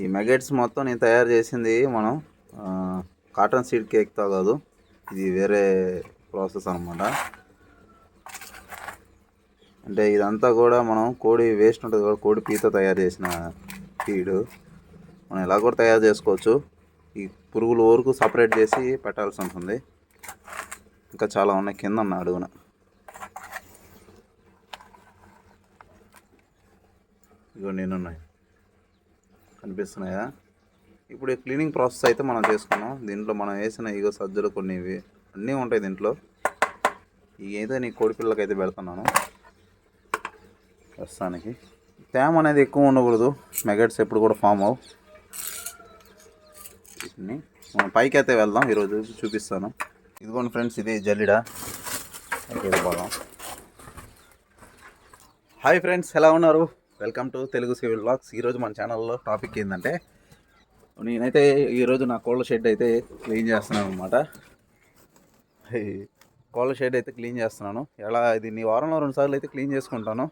ఈ మెగెట్స్ మొత్తం నేను తయారు చేసింది మనం కాటన్ సీడ్ కేక్తో కాదు ఇది వేరే ప్రాసెస్ అనమాట అంటే ఇదంతా కూడా మనం కోడి వేస్ట్ ఉంటుంది కూడా కోడి పీతో తయారు చేసిన ఫీడ్ మనం ఇలా కూడా తయారు చేసుకోవచ్చు. ఈ పురుగుల వరకు సపరేట్ చేసి పెట్టాల్సి ఉంటుంది. ఇంకా చాలా ఉన్నాయి కింద ఉన్న అడుగున. ఇగో నేనున్నాయి. కనిపిస్తున్నాయా? ఇప్పుడు ఈ క్లీనింగ్ ప్రాసెస్ అయితే మనం చేసుకున్నాం. దీంట్లో మనం వేసిన ఇగో సజ్జలు కొన్ని అన్నీ ఉంటాయి దీంట్లో. ఇవి నీ కోడిపిల్లకైతే అయితే పెడుతున్నాను. ప్రస్తుతానికి. తేమ అనేది ఎక్కువ ఉండకూడదు. మెగట్స్ ఎప్పుడు కూడా ఫామ్ అవు వీటిని మనం పైకి అయితే వెళ్దాం. ఈరోజు చూపిస్తాను. ఇదిగోండి ఫ్రెండ్స్ ఇది జల్లిడ? పైకి హాయ్ ఫ్రెండ్స్ ఎలా ఉన్నారు? Welcome to Telugu civil blogs. ఈరోజు మన ఛానల్లో టాపిక్ ఏంటంటే నేనైతే ఈరోజు నా కోళ్ళ షెడ్ అయితే క్లీన్ చేస్తున్నాను అనమాట కోళ్ళ షెడ్ అయితే క్లీన్ చేస్తున్నాను. ఎలా దీన్ని వారంలో రెండు సార్లు అయితే క్లీన్ చేసుకుంటాను.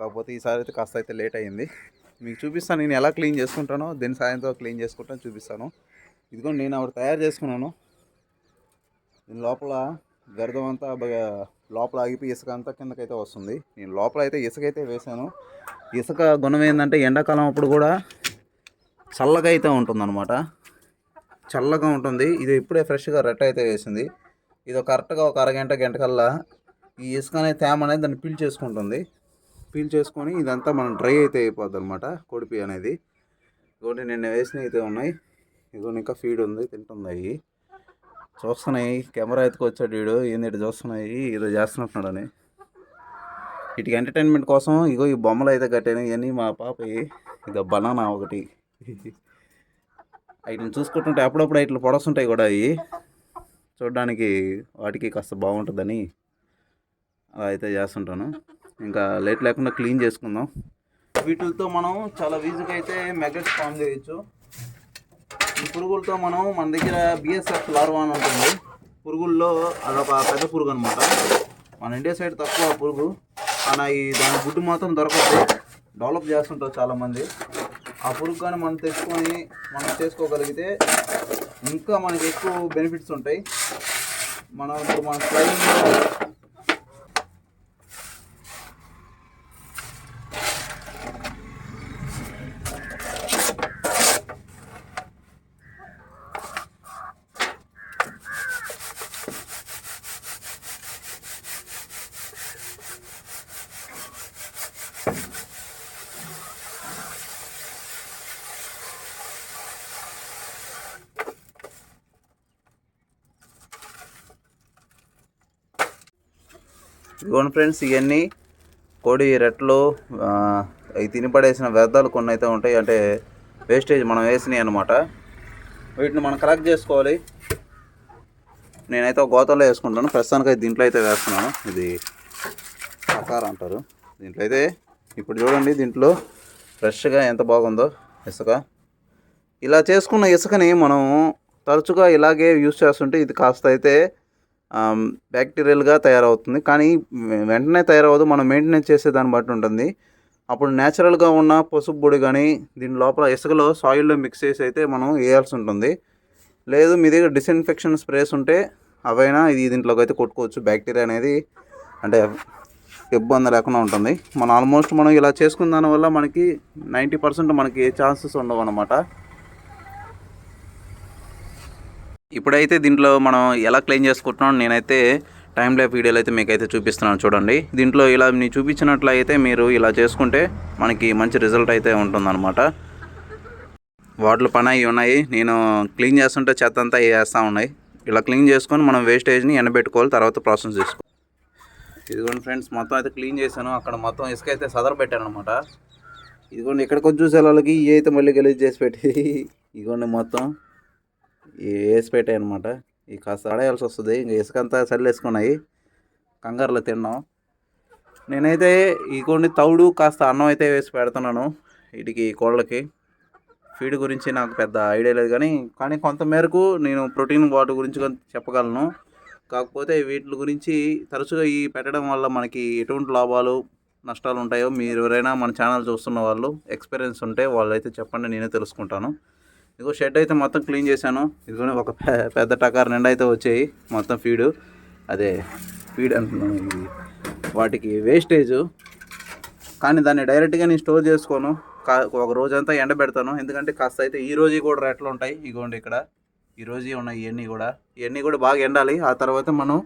కాకపోతే ఈసారి అయితే కాస్త అయితే లేట్ అయ్యింది. మీకు చూపిస్తాను నేను ఎలా క్లీన్ చేసుకుంటానో దీని సాయంతో క్లీన్ చేసుకుంటాను చూపిస్తాను. ఇదిగో నేను అప్పుడు తయారు చేసుకున్నాను. దీని లోపల గర్దం అంతా బాగా లోపల ఆగిపోయి ఇసుక అంతా కిందకైతే వస్తుంది. నేను లోపల అయితే ఇసుక అయితే వేశాను ఇసుక గుణం ఏంటంటే ఎండాకాలం అప్పుడు కూడా చల్లగా అయితే ఉంటుందన్నమాట. చల్లగా ఉంటుంది. ఇది ఇప్పుడే ఫ్రెష్గా రెట్ట అయితే వేసింది. ఇది ఒక కరెక్ట్గా ఒక అరగంట గంట కల్లా ఈ ఇసుక అనేది తేమ అనేది దాన్ని పీల్ చేసుకుంటుంది. పీల్ చేసుకొని ఇదంతా మనం డ్రై అయితే అయిపోద్ది అనమాట కొడిపి అనేది. ఇదిగోండి నిన్న వేసినవి అయితే ఉన్నాయి. ఇదిగోండి ఇంకా ఫీడ్ ఉంది తింటుంది అవి చూస్తున్నాయి. కెమెరా ఎత్తుకొచ్చాడు వీడు. ఏంటి చూస్తున్నాయి? ఏదో చేస్తున్నట్టున్నాడని. వీటికి ఎంటర్టైన్మెంట్ కోసం ఇగో ఈ బొమ్మలు అయితే కట్టాను. ఇవన్నీ మా పాప ఇదో బనానా ఒకటి. వీటిని చూసుకుంటుంటే అప్పుడప్పుడు ఇట్లా పొడస్తుంటాయి కూడా అవి. చూడడానికి వాటికి కాస్త బాగుంటుందని అలా అయితే చేస్తుంటాను. ఇంకా లేట్ లేకుండా క్లీన్ చేసుకుందాం. వీటితో మనం చాలా ఈజీగా అయితే మెగట్స్ ఫామ్ చేయొచ్చు. పురుగులతో మనం మన దగ్గర బిఎస్ఎఫ్ లార్వా అని ఉంటుంది. పురుగుల్లో అదొక పెద్ద పురుగు అనమాట మన ఇండియా సైడ్ తక్కువ పురుగు. మన ఈ దాని గుడ్డు మాత్రం దొరకదు. డెవలప్ చేస్తుంటారు చాలామంది. ఆ పురుగు కానీ మనం తెచ్చుకొని మనం చేసుకోగలిగితే ఇంకా మనకి ఎక్కువ బెనిఫిట్స్ ఉంటాయి. మనం ఇప్పుడు మన ఫ్లైయింగ్ ఇదిగోండి ఫ్రెండ్స్ ఇవన్నీ కోడి రెట్లు అవి తినిపడేసిన వ్యర్థాలు కొన్ని అయితే ఉంటాయి. అంటే వేస్టేజ్ మనం వేసినాయి అనమాట వీటిని మనం కలెక్ట్ చేసుకోవాలి. నేనైతే ఒక గోతంలో వేసుకుంటాను. ప్రస్తుతానికి అయితే దీంట్లో అయితే వేస్తున్నాను. ఇది ఆకారం అంటారు. దీంట్లో అయితే ఇప్పుడు చూడండి దీంట్లో ఫ్రెష్గా ఎంత బాగుందో ఇసుక. ఇలా చేసుకున్న ఇసుకని మనం తరచుగా ఇలాగే యూస్ చేస్తుంటే ఇది కాస్త అయితే బ్యాక్టీరియల్గా తయారవుతుంది. కానీ వెంటనే తయారవదు మనం మెయింటెనెన్స్ చేసే దాన్ని బట్టి ఉంటుంది. అప్పుడు న్యాచురల్గా ఉన్న పసుపు పొడి కానీ దీని లోపల ఇసుకలో సాయిల్లో మిక్స్ చేసి అయితే మనం వేయాల్సి ఉంటుంది. లేదు మీ దగ్గర డిస్ఇన్ఫెక్షన్ స్ప్రేస్ ఉంటే అవైనా ఇది దీంట్లోకి అయితే కొట్టుకోవచ్చు. బ్యాక్టీరియా అనేది అంటే ఇబ్బంది లేకుండా ఉంటుంది. మనం ఆల్మోస్ట్ మనం ఇలా చేసుకున్న దానివల్ల మనకి నైంటీ పర్సెంట్ మనకి ఏ ఛాన్సెస్ ఉండవు అన్నమాట. ఇప్పుడైతే దీంట్లో మనం ఎలా క్లీన్ చేసుకుంటున్నాం నేనైతే టైం ల్యాప్ వీడియోలు అయితే మీకు అయితే చూపిస్తున్నాను చూడండి. దీంట్లో ఇలా నేను చూపించినట్లయితే మీరు ఇలా చేసుకుంటే మనకి మంచి రిజల్ట్ అయితే ఉంటుందన్నమాట. వాటిలో పని అవి ఉన్నాయి. నేను క్లీన్ చేస్తుంటే చెత్త అంతా వేస్తూ ఉన్నాయి. ఇలా క్లీన్ చేసుకొని మనం వేస్టేజ్ని ఎండబెట్టుకోవాలి. తర్వాత ప్రాసెస్ చేసుకోవాలి ఇదిగోండి ఫ్రెండ్స్ మొత్తం అయితే క్లీన్ చేశాను. అక్కడ మొత్తం ఇసుక అయితే సదర పెట్టాను అనమాట ఇదిగోండి ఇక్కడికి వచ్చి చూసే వాళ్ళకి ఇవి అయితే మళ్ళీ గలీజ్ చేసి పెట్టి. ఇదిగోండి మొత్తం. ఈ వేసి పెట్టాయి అనమాట ఈ కాస్త అడేయాల్సి వస్తుంది. ఇంకా ఇసుక అంతా చల్లేసుకున్నాయి. కంగారులో తిన్నాం. నేనైతే ఈ కొన్ని తౌడు కాస్త అన్నం అయితే వేసి పెడుతున్నాను వీటికి కోళ్ళకి. ఫీడ్ గురించి నాకు పెద్ద ఐడియా లేదు కానీ కానీ కొంత మేరకు నేను ప్రోటీన్ వాటి గురించి చెప్పగలను. కాకపోతే వీటి గురించి తరచుగా ఈ పెట్టడం వల్ల మనకి ఎటువంటి లాభాలు నష్టాలు ఉంటాయో మీరు ఎవరైనా మన ఛానల్ చూస్తున్న వాళ్ళు ఎక్స్పీరియన్స్ ఉంటే వాళ్ళైతే చెప్పండి నేనే తెలుసుకుంటాను. ఇదిగో షెడ్ అయితే మొత్తం క్లీన్ చేశాను. ఇదిగో ఒక పెద్ద టకార్ నిండా అయితే వచ్చాయి. మొత్తం ఫీడు. అదే ఫీడ్ అంటున్నాను ఇది వాటికి వేస్టేజ్. కానీ దాన్ని డైరెక్ట్గా నేను స్టోర్ చేసుకోను. కా ఒక రోజంతా ఎండబెడతాను ఎందుకంటే కాస్త అయితే ఈ రోజు కూడా రెట్లు ఉంటాయి. ఇగోండి ఇక్కడ. ఈ రోజు ఉన్నాయి ఇవన్నీ కూడా. ఇవన్నీ కూడా బాగా ఎండాలి. ఆ తర్వాత మనం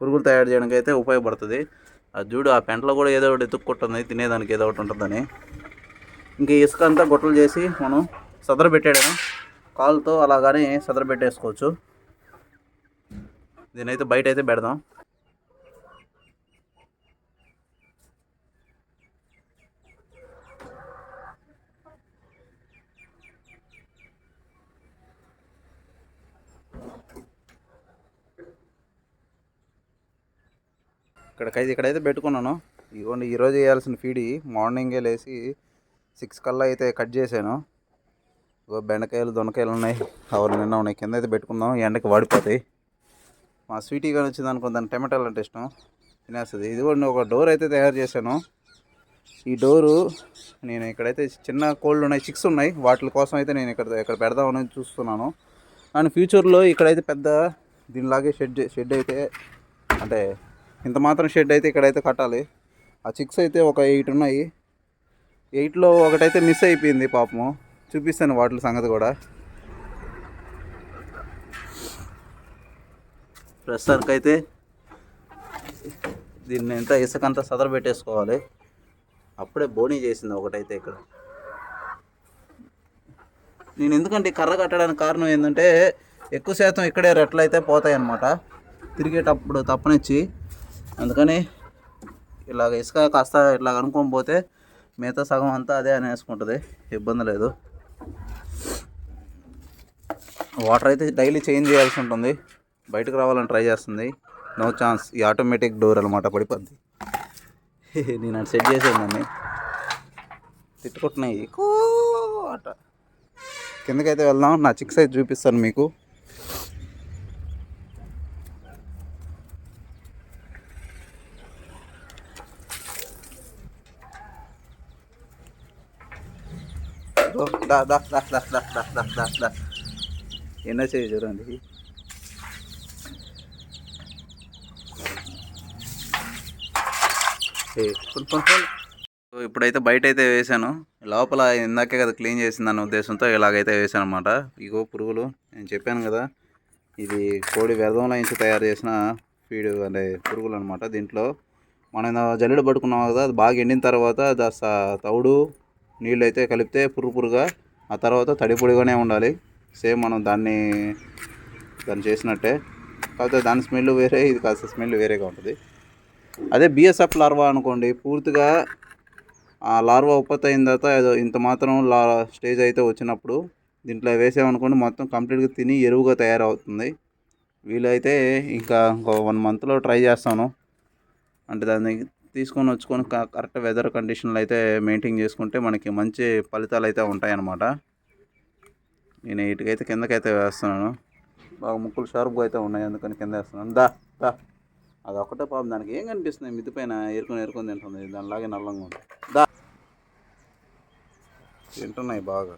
పురుగులు తయారు చేయడానికి అయితే ఉపయోగపడుతుంది. అది చూడు ఆ పెంటలో కూడా ఏదో ఒకటి ఎత్తుక్కుంటుంది తినేదానికి ఏదో ఒకటి ఉంటుందని. ఇంకా ఇసుక అంతా గొట్టలు చేసి మనం సదర పెట్టాడను కాలుతో అలాగానే సదర పెట్టేసుకోవచ్చు దీనైతే బయట అయితే పెడదాం. ఇక్కడికైతే ఇక్కడైతే పెట్టుకున్నాను. ఇదిగోండి ఈరోజు వేయాల్సిన ఫీడి మార్నింగే లేచి సిక్స్ కల్లా అయితే కట్ చేశాను. ఇగో బెండకాయలు దొండకాయలు ఉన్నాయి. కవర్ నిన్న ఉన్నాయి? కింద అయితే పెట్టుకుందాం. ఎండకి వాడిపోతాయి. మా స్వీటీ కానీ వచ్చింది అనుకో దాని టమాటాలు అంటే ఇష్టం. తినేస్తుంది. ఇది కూడా ఒక డోర్ అయితే తయారు చేశాను. ఈ డోరు నేను ఇక్కడైతే చిన్న కోళ్ళు ఉన్నాయి చిక్స్ ఉన్నాయి. వాటి కోసం అయితే నేను ఇక్కడ ఇక్కడ పెడదామని చూస్తున్నాను. అండ్ ఫ్యూచర్లో ఇక్కడైతే పెద్ద దీనిలాగే షెడ్ షెడ్ అయితే అంటే ఇంత మాత్రం షెడ్ అయితే ఇక్కడైతే కట్టాలి. ఆ చిక్స్ అయితే ఒక ఎయిట్ ఉన్నాయి. ఎయిట్లో ఒకటైతే మిస్ అయిపోయింది పాపము. చూపిస్తాను వాటిల సంగతి కూడా. ప్రస్తుతానికైతే దీన్ని ఎంత ఇసుకంతా సదర పెట్టేసుకోవాలి. అప్పుడే బోనీ చేసింది ఒకటైతే ఇక్కడ. నేను ఎందుకంటే కర్ర కట్టడానికి కారణం ఏంటంటే ఎక్కువ శాతం ఇక్కడే రెట్లు అయితే పోతాయి అన్నమాట. తిరిగేటప్పుడు తప్పనిచ్చి. అందుకని ఇలాగ ఇసుక కాస్త ఇట్లా అనుకొని పోతే మిగతా సగం అంతా అదే అనేసుకుంటుంది. ఇబ్బంది లేదు. వాటర్ అయితే డైలీ చేంజ్ చేయాల్సి ఉంటుంది. బయటకు రావాలని ట్రై చేస్తుంది. No chance. ఈ ఆటోమేటిక్ డోర్ అనమాట పడిపోద్ది. నేను అటు సెట్ చేసాను దాన్ని తిట్టుకుంటున్నాయి. ఎక్కువ అట కిందకైతే వెళ్దాం. నా చిక్స్ అయితే చూపిస్తాను మీకు. దా దా దా దా దా దా దా దా దా. ఎన్నో చేయి చూడండి ఇప్పుడైతే బయట అయితే వేసాను లోపల ఇందాకే కదా క్లీన్ చేసిందన్న ఉద్దేశంతో ఇలాగైతే వేసాను అనమాట ఇగో పురుగులు నేను చెప్పాను కదా ఇది కోడి వ్యర్థంలో నుంచి తయారు చేసిన ఫీడ్ అంటే పురుగులు అనమాట దీంట్లో. మనం జల్లెడ పట్టుకున్నాం కదా అది బాగా ఎండిన తర్వాత దాస్త తౌడు నీళ్ళు అయితే కలిపితే పురుగు పురుగా ఆ తర్వాత తడి పొడిగానే ఉండాలి. సేమ్ మనం దాన్ని దాన్ని చేసినట్టే. కాకపోతే దాని స్మెల్ వేరే ఇది కాస్త స్మెల్ వేరేగా ఉంటుంది. అదే బిఎస్ఎఫ్ లార్వా అనుకోండి పూర్తిగా ఆ లార్వా ఉత్పత్తి అయిన తర్వాత ఏదో ఇంత మాత్రం లా స్టేజ్ అయితే వచ్చినప్పుడు దీంట్లో వేసామనుకోండి మొత్తం కంప్లీట్గా తిని ఎరువుగా తయారవుతుంది. వీలైతే ఇంకా ఇంకో వన్ మంత్లో ట్రై చేస్తాను. అంటే దాన్ని తీసుకొని వచ్చుకొని క- కరెక్ట్ వెదర్ కండిషన్లు అయితే మెయింటైన్ చేసుకుంటే మనకి మంచి ఫలితాలు అయితే ఉంటాయన్నమాట. నేను ఇటుకైతే కిందకైతే వేస్తున్నాను. బాగా ముక్కులు షార్ప్గా అయితే ఉన్నాయి అందుకని కింద వేస్తున్నాను. దా దా. అది ఒకటే పాపం దానికి ఏం కనిపిస్తుంది? మిద్ది పైన ఏరుకొని ఏరుకొని తింటుంది. దానిలాగే నల్లంగా ఉంది. దా. తింటున్నాయి బాగా.